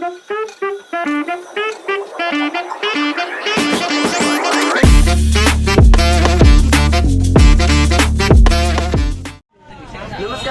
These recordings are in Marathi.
नमस्कार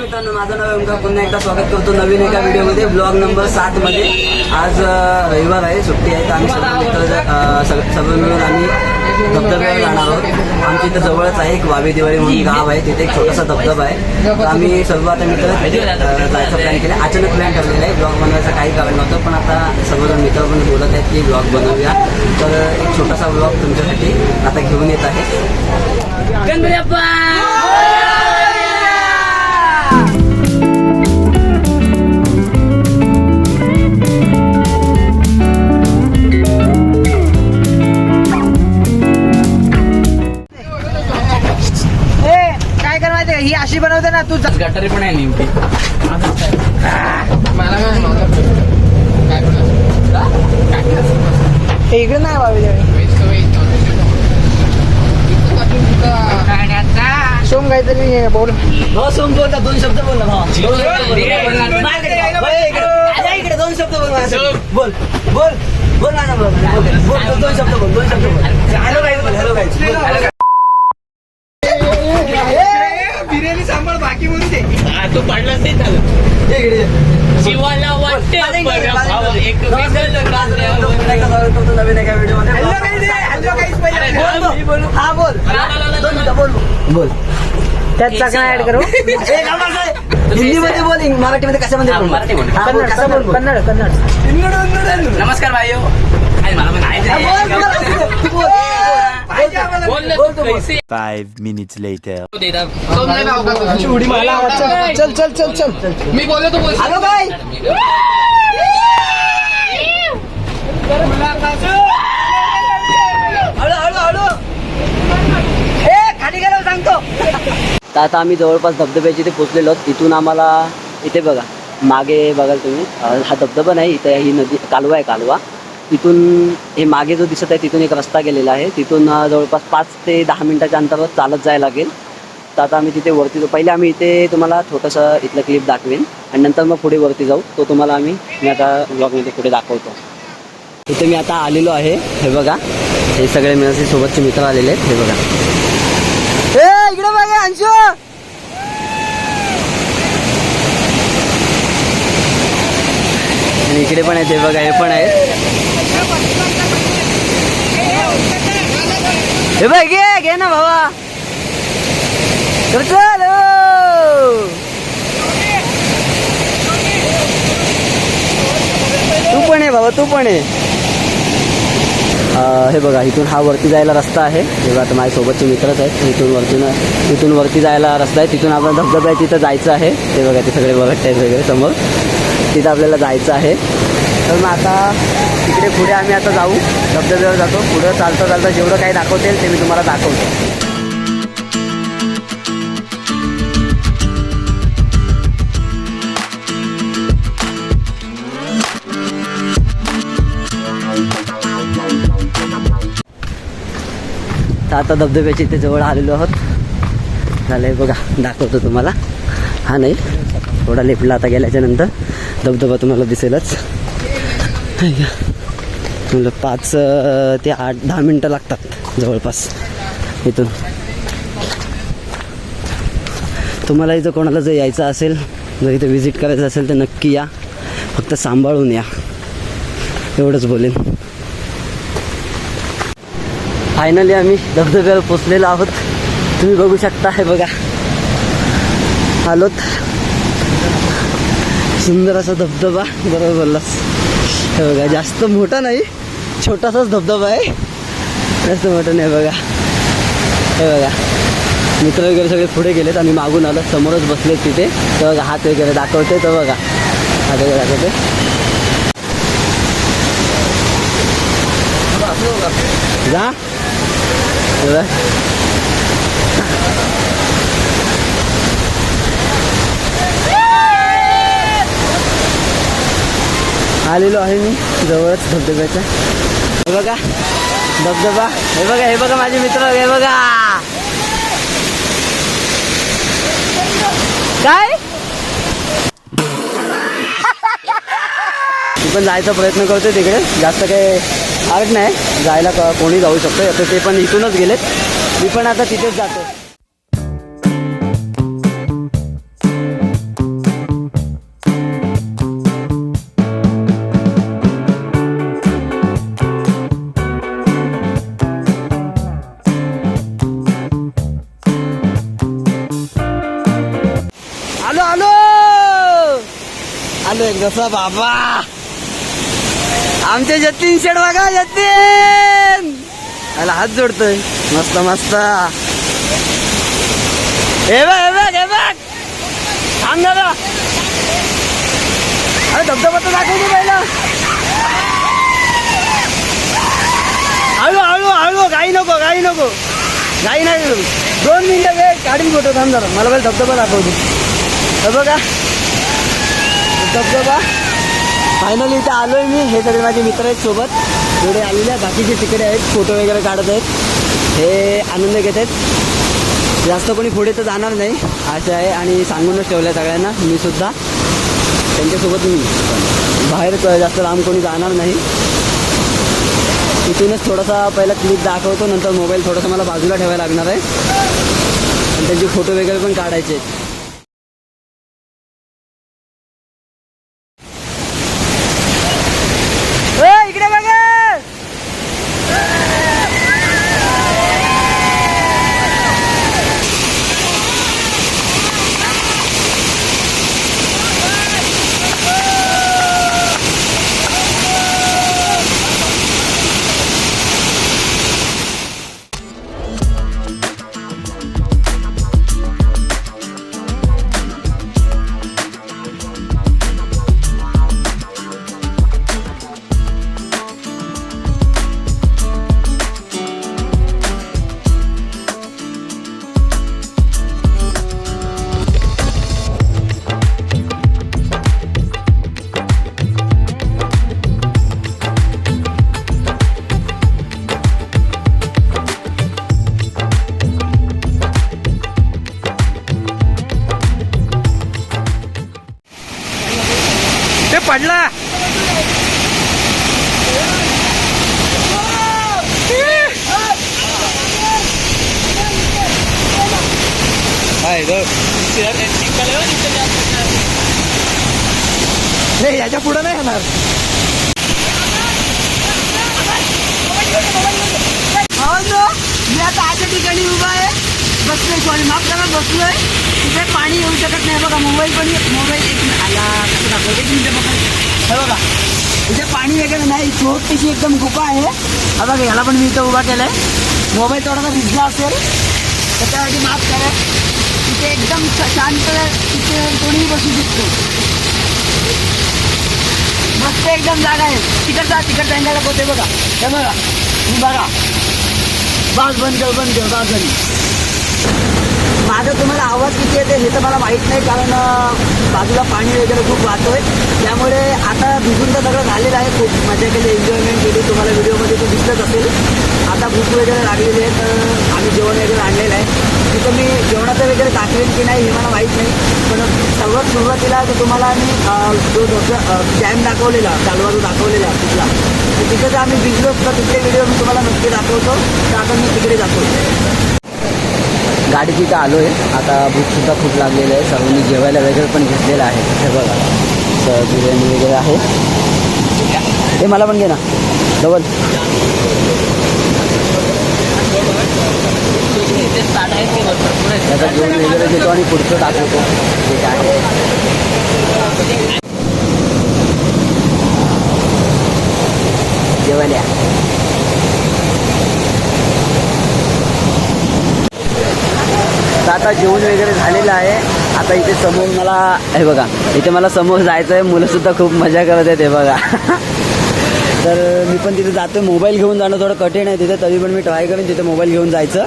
मित्रांनो माझं नाव ओमकार पुन्हा एकदा स्वागत करतो नवीन एका व्हिडिओमध्ये. ब्लॉग नंबर सात मध्ये. आज रविवार आहे सुट्टी आहे तर आम्ही सर्व मित्र सर्व मिळून आम्ही धबधब्यावर जाणार आहोत. आमच्या इथं जवळच आहे एक वावे दिवाळी म्हणून गाव आहे. तिथे एक छोटासा धबधबा आहे. तर आम्ही सर्व आता मित्र जायचा प्लॅन केला. अचानक प्लॅन ठरलेला आहे. ब्लॉग बनवायचं काही कारण नव्हतं पण आता सर्वजण मित्र पण बोलत आहेत की ब्लॉग बनवूया. तर एक छोटासा ब्लॉग तुमच्यासाठी आता घेऊन येत आहे. अशी बनवते ना तू गटारी पण आहे नेमकी. ए, इकडे नाही बाबा सोम काहीतरी हे बोल. हो सोम बोल ना दोन शब्द बोल ना. दोन शब्द बोल. इकडे. दोन शब्द बोल. बोल बोल. बोल माझ्या बोल. बोल बोल, दोन शब्द बोल दोन शब्द बोल. हॅलो बोल हॅलो गाईज सांभाळ बाकी बोलू दे तू पडला ते झालं ये इकडे ये. जीवाला वाटते बरं भाव. एक नवीन एका. अरे, बोल, मी बोलू. हा बोल दोन मिनिटं बोल बोल त्यात चकना ऍड करू ए. हिंदीमध्ये बोल इंग- मराठीमध्ये कशामध्ये हा, बोल मराठी बोल. हा, बोल, कन्नड कसा बोल कन्नड बोल. कन्नड कन्नड. नमस्कार भाई मला पण हा, बोल, बोल, असू दे. तू बोल. Five minutes later. उडी मला आवाज चल चल चल चल चल. मी बोललो तू बोल हॅलो सांगतो. तर आता आम्ही जवळपास धबधब्याच्या इथे पोहोचलेलो आहोत. तिथून आम्हाला इथे बघा मागे बघाल तुम्ही. हा धबधबा नाही इथे ही नदी कालवा आहे कालवा. तिथून हे मागे जो दिसत आहे तिथून एक रस्ता गेलेला आहे. तिथून जवळपास पाच ते दहा मिनिटाच्या अंतरावर चालत जायला लागेल. तर आता आम्ही तिथे वरती जाऊ. पहिले आम्ही इथे तुम्हाला छोटंसं इथलं क्लिप दाखवेन. आणि नंतर मग पुढे वरती जाऊ. तो तुम्हाला आम्ही मी आता ब्लॉगमध्ये पुढे दाखवतो. इथे मी आता आलेलो आहे. हे बघा. हे सगळे माझे सोबतचे मित्र आलेले आहेत. हे बघा. ए इकडे बघा अंशू! आणि इकडे पण आहेत हे बघा हे पण आहेत. हे बघ घे घे ना भावा. तर चल हो. तू पण आहे बाबा तू पण आहे हे बघा इथून हा वरती जायला रस्ता आहे. हे बघा आता माझ्यासोबतचे मित्रच आहेत. इथून वरतून इथून वरती जायला रस्ता आहे. तिथून आपण धबधबा आहे तिथं जायचं आहे. ते बघा ते सगळे बघत आहेत वगैरे समोर. तिथं आपल्याला जायचं आहे. तर मग आता तिकडे पुढे आम्ही आता जाऊ. धबधब्यावर जातो. पुढं चालता चालता जेवढं काही दाखवते ते मी तुम्हाला दाखवतो. तर आता धबधब्याच्या इथे जवळ आलेलो आहोत. झालंय बघा दाखवतो तुम्हाला. हा नाही थोडा लेपला आता गेल्याच्यानंतर धबधबा तुम्हाला दिसेलच. हाय पाच ते आठ दहा मिनटं लागतात जवळपास इथून. तुम्हाला इथं कोणाला जर यायचं असेल जर इथं व्हिजिट करायचं असेल तर नक्की या. फक्त सांभाळून या. एवढंच बोलेन. फायनली आम्ही धबधब्यावर पोचलेलो आहोत. तुम्ही बघू शकता हे बघा. आलोत. सुंदर असा धबधबा बरोबर बोललास. हे बघा जास्त मोठा नाही. छोटासाच धबधबा आहे. जास्त मोठं नाही बघा. हे बघा. मित्र वगैरे सगळे पुढे गेलेत आम्ही मागून आलो. समोरच बसलेत तिथे. तर बघा हात वगैरे दाखवते तर बघा. हात वगैरे दाखवते जा. आलेलो आहे मी जवळच धबधब्याच्या. हे बघा धबधबा. हे बघा हे बघा माझे मित्र हे बघा. काय? पण जायचा प्रयत्न करतोय तिकडे. जास्त काही आर्ट नाही. जायला कोणी जाऊ शकतो आता ते पण इथूनच गेलेत. मी पण आता तिथेच जातो कसा बाबा? आमचे जतीन शेड बघा जतीन त्याला हात जोडतोय. मस्त मस्त. हे बघ हे बघ हे बघ! थांब दादा अरे धबधबा तर दाखवतो पहिला. हळू हळू हळू गाई नको गाई नको. गाई नाही दोन मिनिटं वेळ काढून फोटो थांब जरा. मला पहिला धबधबा दाखवतो. हे बघा. धबधबा. फायनली इथे आलोय मी. हे सगळे माझे मित्र आहेत सोबत. पुढे आलेले आहेत बाकीचे तिकडे आहेत. फोटो वगैरे काढत आहेत. हे आनंद घेत आहेत. जास्त कोणी पुढे तर जाणार नाही. असं आहे आणि सांगूनच ठेवलं सगळ्यांना. मी सुद्धा. त्यांच्यासोबत मी. बाहेर जास्त लांब कोणी जाणार नाही. तिथूनच थोडासा पहिला क्लिप दाखवतो. नंतर मोबाईल थोडासा मला बाजूला ठेवायला लागणार आहे. आणि त्यांचे फोटो वगैरे पण काढायचे आहेत. बघा मोबाईल पण मोबाईल एक आला कसं दाखवतो एक बघा. हे बघा. इथे पाणी वगैरे नाही छोटीशी एकदम गुफा आहे. हा बघा याला पण मी इथं उभा केला आहे मोबाईल थोडासा भिजला असेल त्याच्यासाठी माफ करा. तिथे एकदम शांत तिथे कोणीही बसू शकतो मस्त एकदम जागा आहे. तिकडचा तिकडचा अँगल होते बघा. हे बघा. बघा. बस बंद कर बंद कर बाग बंद. माझा तुम्हाला आवाज किती येते हे तर मला माहीत नाही कारण बाजूला पाणी वगैरे खूप वाहतोय. त्यामुळे आता भिजून तर सगळं झालेलं आहे. खूप मजा केली एन्जॉयमेंट केली तुम्हाला व्हिडिओमध्ये तो दिसलंच असेल. आता भूक वगैरे लागलेली आहे तर आम्ही जेवण वगैरे आणलेलं आहे. तिथं मी जेवणाचं वगैरे टाकलेल की नाही हे मला माहीत नाही. पण सर्वात सुरुवातीला तर तुम्हाला आम्ही जो डॅम दाखवलेला चालवा जो दाखवलेला तिथला तर तिथं जर आम्ही भिजलो तर तिथले व्हिडिओ मी तुम्हाला नक्की दाखवतो. तर आता मी तिकडे दाखवतो गाडी तिथं आलो आहे आता भूकसुद्धा खूप लागलेलं आहे. सर्वांनी जेवायला वगैरे पण घेतलेलं आहे. हे बघा. तर बिर्याणी वगैरे आहे. हे मला पण घे ना. डबल. आता जेवण वगैरे घेतो आणि पुढचं दाखवतो. ते काय आहे. जेवायला या. तर आता जेवण वगैरे झालेलं आहे. आता इथे समोर मला हे बघा इथे मला समोर जायचं आहे मुलंसुद्धा खूप मजा करत आहेत हे बघा. तर मी पण तिथे जातो मोबाईल घेऊन जाणं थोडं कठीण आहे तिथे तरी पण मी ट्राय करेन तिथे मोबाईल घेऊन जायचं.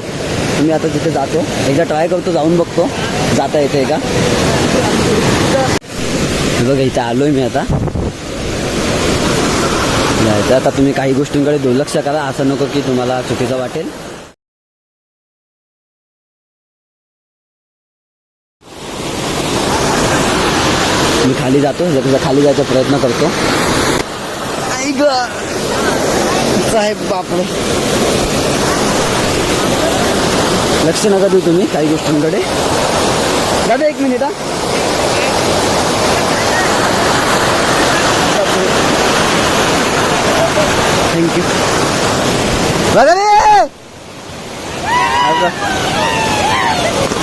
मी आता तिथे जातो. एकदा ट्राय करतो जाऊन बघतो. जाता येते का? हे बघा इथे आलोय मी आता. आता तुम्ही काही गोष्टींकडे दुर्लक्ष करा. असं नको की तुम्हाला चुकीचं वाटेल. मी खाली जातो जर खाली जायचा प्रयत्न करतो. आई ग. साहेब बापरे. लक्ष नका देऊ तुम्ही काही गोष्टींकडे. दादा एक मिनिट हा. थँक्यू दादा रे!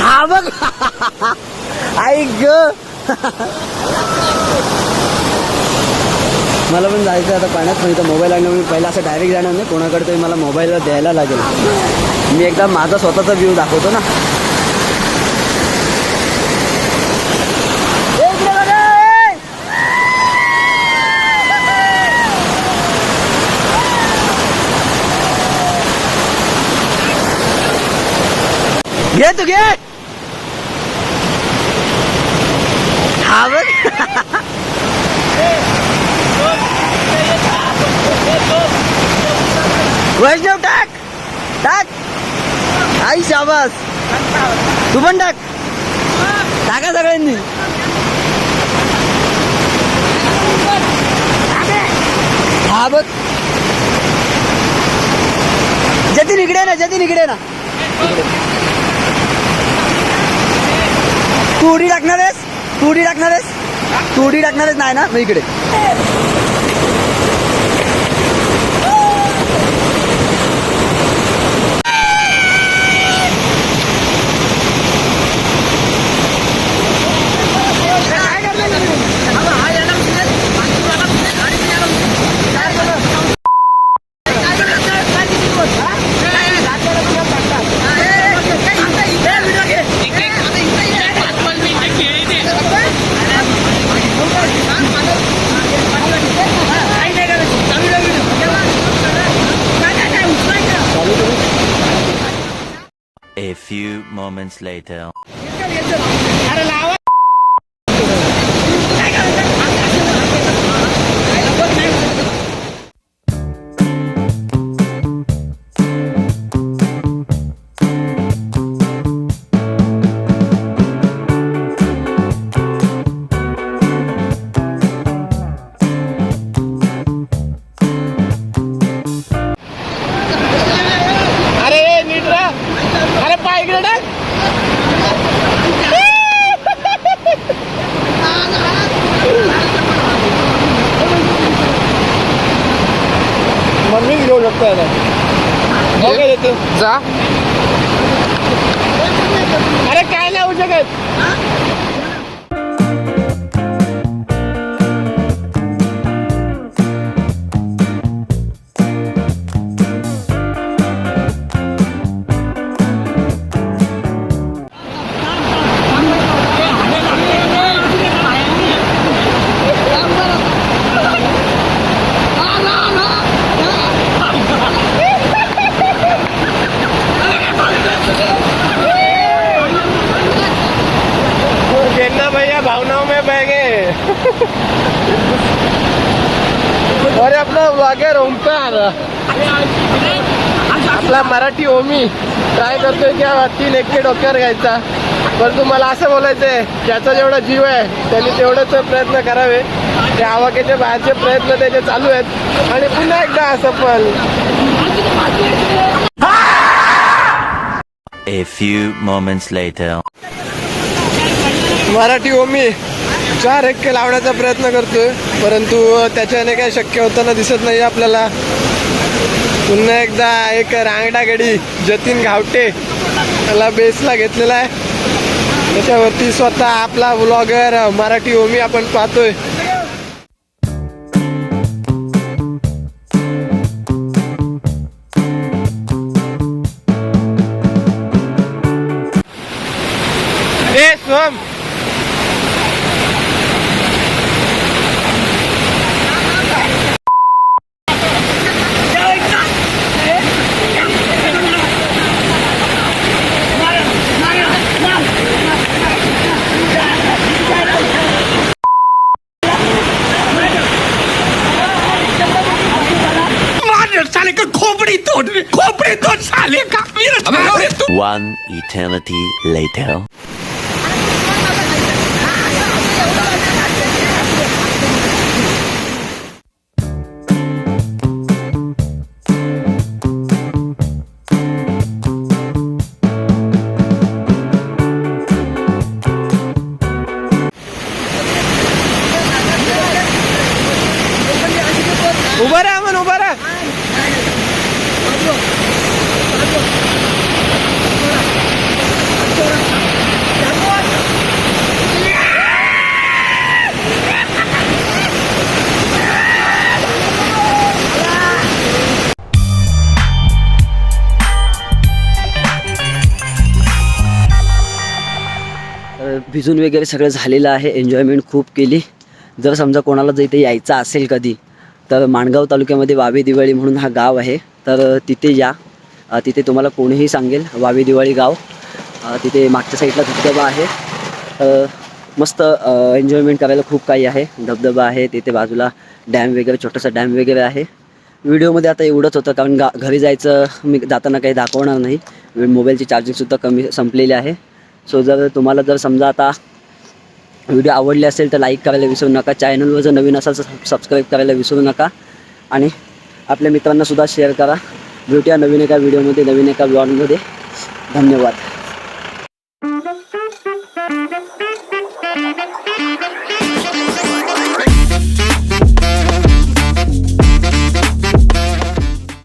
हा बघ. आई ग. मला पण जायचं आता पाण्यात पण इथं मोबाईल आणलं मी पहिला असं डायरेक्ट जाणार नाही. कोणाकडे तरी मला मोबाईल द्यायला लागेल. मी एकदा माझा स्वतःचा व्ह्यू दाखवतो ना. घे तू घे हा बघ वैष्णव टाक. टाक. आई शाबास. तू पण टाक. टाका सगळ्यांनी. हा बघ जतीन इकडे ना जतीन इकडे ना. तू उडी टाकणार तू डी टाकणार आहेस तू उडी टाकणार आहेस नाही ना? मी इकडे. Moments later. अरे आपला वाघेर ओमकार आपला मराठी ओमी. ट्राय करतोय की हा तीन एकटे डोक्यावर घ्यायचा. परंतु मला असं बोलायचंय ज्याचा जेवढा जीव आहे त्यांनी तेवढेच प्रयत्न करावे. त्या आवाक्याच्या बाहेरचे प्रयत्न त्याचे चालू आहेत. आणि पुन्हा एकदा असफल A few moments later. Marathi ओमी. चार एक्के लावण्याचा प्रयत्न करतोय परंतु त्याच्याने काही शक्य होताना दिसत नाही आपल्याला. पुन्हा एकदा एक रांगडा गडी जतीन घावटे त्याला बेसला घेतलेला आहे. त्याच्यावरती स्वतः आपला ब्लॉगर मराठी ओमी आपण पाहतोय. ए सोम! One eternity later. भिजून वगैरे सगळं झालेलं आहे. एन्जॉयमेंट खूप केली. जर समजा कोणाला जर इथे यायचं असेल कधी तर माणगाव तालुक्यामध्ये वावे दिवाळी म्हणून हा गाव आहे. तर तिथे या. तिथे तुम्हाला कोणीही सांगेल वावे दिवाळी गाव. तिथे मागच्या साईडला धबधबा आहे. मस्त एन्जॉयमेंट करायला खूप काही आहे. धबधबा आहे तिथे बाजूला डॅम वगैरे छोटासा डॅम वगैरे आहे. व्हिडिओमध्ये आता एवढंच होतं कारण गा घरी जायचं मी जाताना काही दाखवणार नाही. मोबाईलची चार्जिंगसुद्धा कमी संपलेली आहे. सो जर तुम्हाला जर समजा आता व्हिडिओ आवडले असेल तर लाईक करायला विसरू नका. चॅनलवर जर नवीन असाल तर सबस्क्राईब करायला विसरू नका. आणि आपल्या मित्रांनासुद्धा शेअर करा. भेटूया नवीन एका व्हिडिओमध्ये नवीन एका ब्लॉगमध्ये धन्यवाद.